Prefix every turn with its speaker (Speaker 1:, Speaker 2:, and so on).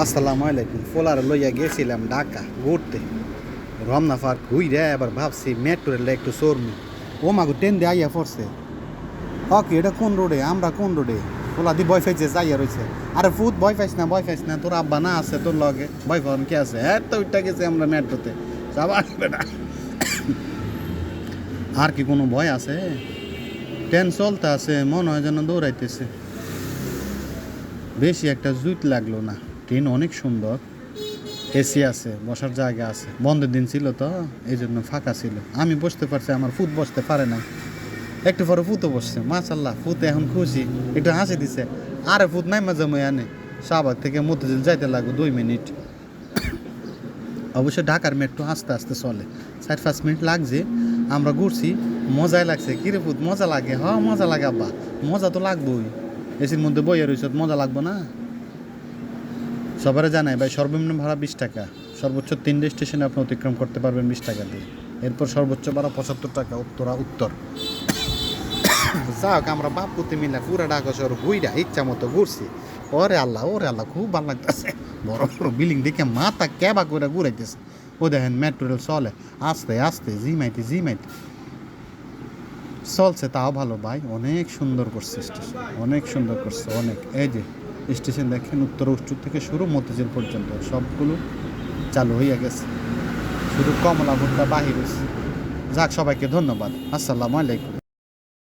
Speaker 1: আসসালামু আলাইকুম। ফোলার লইয়া গেছিলাম ঢাকা ঘুরতে। রমনা পার্ক ঘুইরে এবার ভাবছি মেট্রো রেলে একটু সরমু ও মাগু, ট্রেন দিয়ে আইয়া পড়ছে। হকি এটা কোন রোডে? আমরা কোন রোডে? ফোলা দি বয় ফাইছে যাইয়া রয়েছে আরে ফুট বয় ফাইস না বয় ফাইস না। তোর আব্বা না আছে তোর লগে। বয় ফান কে আছে? হ্যাঁ তো ওইটা গেছে আমরা মেট্রোতে। আসবে আর কি কোনো ভয় আছে? ট্রেন চলতে আছে মনে হয় যেন দৌড়াইতেছে। বেশি একটা জুইট লাগল না। ট্রেন অনেক সুন্দর। এসি আছে, বসার জায়গা আছে। বন্ধের দিন ছিল তো এই জন্য ফাঁকা ছিল। আমি বসতে পারছি, আমার ফুত বসতে পারে না। একটু পরে ফুতো বসছে মাশাল্লাহ ফুতে এখন খুশি। একটু হাসি দিছে, আরে ফুত নাই মাঝে মই আনে শাহবাগ থেকে মতিঝিল যাইতে লাগবে দুই মিনিট। অবশ্য ঢাকার মেট্রো আস্তে আস্তে চলে। চার পাঁচ মিনিট লাগছে, আমরা ঘুরছি, মজাই লাগছে। কিরে ফুত মজা লাগে? হ, মজা লাগে আব্বা। মজা তো লাগবোই। এসির মধ্যে বইয়ে রয়েছে মজা লাগবো না? সবারে জানাই, ভাই, সর্বনিম্ন ভাড়া বিশ টাকা। সর্বোচ্চ তিনটে স্টেশনে আপনি অতিক্রম করতে পারবেন বিশ টাকা দিয়ে। এরপর সর্বোচ্চ ভাড়া পঁচাত্তর টাকা, উত্তরা, উত্তর। যাক, আমরা বাপুতে মিলে পুরা ঢাকা শহর ঘুইরা ইচ্ছা মতো ঘুরছি। ওরে আল্লাহ ওরে আল্লাহ, খুব ভালো লাগতেছে। বড় বড় বিল্ডিং দেখে মাথা ক্যাবা করে ঘুরাইতেছে। ও দেখেন মেট্রো রেল চলে। আস্তে আস্তে জিমাইতে জিমাইতে চলছে, তাও ভালো, ভাই। অনেক সুন্দর করছে স্টেশন অনেক সুন্দর করছে, অনেক। এই যে স্টেশন দেখেন, উত্তর উচ্চুর থেকে শুরু মতিঝিল পর্যন্ত, সবগুলো চালু হয়ে গেছে। শুধু কমলা ভুট্টা বাহির যাক, সবাইকে ধন্যবাদ। আসসালামু আলাইকুম।